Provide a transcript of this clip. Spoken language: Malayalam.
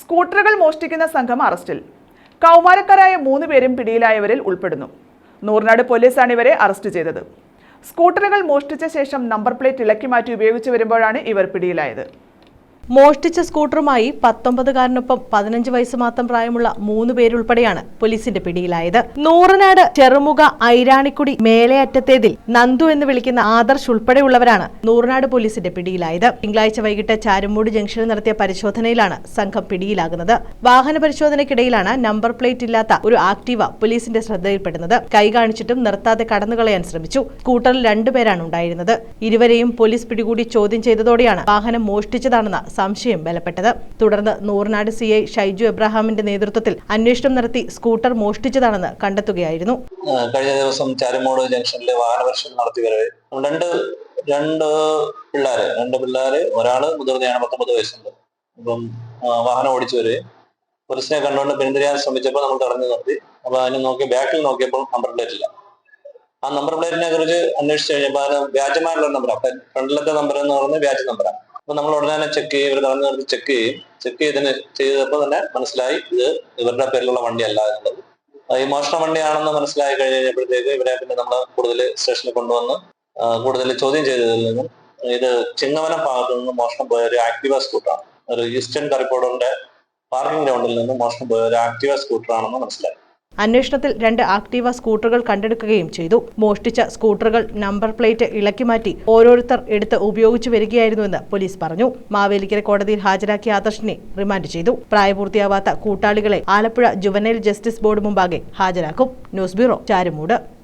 സ്കൂട്ടറുകൾ മോഷ്ടിക്കുന്ന സംഘം അറസ്റ്റിൽ. കൗമാരക്കാരായ മൂന്ന് പേരും പിടിയിലായവരിൽ ഉൾപ്പെടുന്നു. നൂറിനാട് പോലീസാണ് ഇവരെ അറസ്റ്റ് ചെയ്തത്. സ്കൂട്ടറുകൾ മോഷ്ടിച്ച ശേഷം നമ്പർ പ്ലേറ്റ് ഇളക്കി മാറ്റി ഉപയോഗിച്ചു വരുമ്പോഴാണ് ഇവർ പിടിയിലായത്. മോഷ്ടിച്ച സ്കൂട്ടറുമായി പത്തൊമ്പതുകാരനൊപ്പം പതിനഞ്ച് വയസ്സ് മാത്രം പ്രായമുള്ള മൂന്ന് പേരുൾപ്പെടെയാണ് പോലീസിന്റെ പിടിയിലായത്. നൂറനാട് ചെറുമുഖ ഐരാണിക്കുടി മേലയറ്റത്തേതിൽ നന്ദു എന്ന് വിളിക്കുന്ന ആദർശ് ഉൾപ്പെടെയുള്ളവരാണ് നൂറനാട് പോലീസിന്റെ പിടിയിലായത്. തിങ്കളാഴ്ച വൈകിട്ട് ചാരുമൂട് ജംഗ്ഷനിൽ നടത്തിയ പരിശോധനയിലാണ് സംഘം പിടിയിലാകുന്നത്. വാഹന പരിശോധനയ്ക്കിടയിലാണ് നമ്പർ പ്ലേറ്റ് ഇല്ലാത്ത ഒരു ആക്ടീവ പോലീസിന്റെ ശ്രദ്ധയിൽപ്പെടുന്നത്. കൈ കാണിച്ചിട്ടും നിർത്താതെ കടന്നുകളയാൻ ശ്രമിച്ചു. സ്കൂട്ടറിൽ രണ്ടുപേരാണ് ഉണ്ടായിരുന്നത്. ഇരുവരെയും പോലീസ് പിടികൂടി ചോദ്യം ചെയ്തതോടെയാണ് വാഹനം മോഷ്ടിച്ചതാണെന്ന സംശയം ബലപ്പെട്ടത്. തുടർന്ന് നൂറിനാട് സി ഐ ഷൈജു എബ്രഹാമിന്റെ നേതൃത്വത്തിൽ അന്വേഷണം നടത്തി സ്കൂട്ടർ മോഷ്ടിച്ചതാണെന്ന് കണ്ടെത്തുകയായിരുന്നു. കഴിഞ്ഞ ദിവസം ചാരുമോട് ജംഗ്ഷനിലെ വാഹന പരിശോധന നടത്തി വരവെ രണ്ട് രണ്ട് പിള്ളേര് രണ്ട് പിള്ളേര് ഒരാൾ മുതിർന്നയാണ് പത്തൊമ്പത് വയസ്സുണ്ട്. അപ്പം വാഹനം ഓടിച്ചു വരികയും പോലീസിനെ കണ്ടുകൊണ്ട് പിന്തിരിയാൻ ശ്രമിച്ചപ്പോൾ നമ്മൾ തടഞ്ഞു നിർത്തി. അപ്പൊ അതിന് നോക്കി ബാക്കിൽ നോക്കിയപ്പോൾ നമ്പർ പ്ലേറ്റ് ഇല്ല. ആ നമ്പർ പ്ലേറ്റിനെ കുറിച്ച് അന്വേഷിച്ചു കഴിഞ്ഞപ്പോൾ വ്യാജമായിട്ടുള്ള നമ്പറാണ് ഫ്രണ്ടിലത്തെ നമ്പർ എന്ന് പറയുന്നത് വ്യാജ നമ്പറാണ് അപ്പൊ നമ്മൾ ഉടനെ തന്നെ ചെക്ക് ചെയ്യും ഇവർ കടന്നു നിർത്തി ചെക്ക് ചെയ്യും. ചെക്ക് ചെയ്തതിന് ചെയ്തപ്പോൾ തന്നെ മനസ്സിലായി ഇത് ഇവരുടെ പേരിലുള്ള വണ്ടിയല്ല എന്നുള്ളത്. ഈ മോഷണ വണ്ടിയാണെന്ന് മനസ്സിലായി കഴിഞ്ഞപ്പോഴത്തേക്ക് ഇവരെ പിന്നെ നമ്മൾ കൂടുതൽ സ്റ്റേഷനിൽ കൊണ്ടുവന്ന് കൂടുതൽ ചോദ്യം ചെയ്തതിൽ നിന്നും ഇത് ചിങ്ങവനം ഭാഗത്തു നിന്ന് മോഷണം പോയ ഒരു ആക്ടിവ സ്കൂട്ടറാണ്. ഒരു ഈസ്റ്റേൺ കറിക്കോടറിന്റെ പാർക്കിംഗ് ഗ്രൗണ്ടിൽ നിന്ന് മോഷണം പോയ ഒരു ആക്ടിവ സ്കൂട്ടറാണെന്ന് മനസ്സിലായി. അന്വേഷണത്തിൽ രണ്ട് ആക്ടീവ സ്കൂട്ടറുകൾ കണ്ടെടുക്കുകയും ചെയ്തു. മോഷ്ടിച്ച സ്കൂട്ടറുകൾ നമ്പർ പ്ലേറ്റ് ഇളക്കി മാറ്റി ഓരോരുത്തർ എടുത്ത് ഉപയോഗിച്ചു വരികയായിരുന്നുവെന്ന് പോലീസ് പറഞ്ഞു. മാവേലിക്കര കോടതിയിൽ ഹാജരാക്കിയ ആദർശിനെ റിമാൻഡ് ചെയ്തു. പ്രായപൂർത്തിയാവാത്ത കൂട്ടാളികളെ ആലപ്പുഴ ജുവനൈൽ ജസ്റ്റിസ് ബോർഡ് മുമ്പാകെ ഹാജരാക്കും. News bureau Charummood.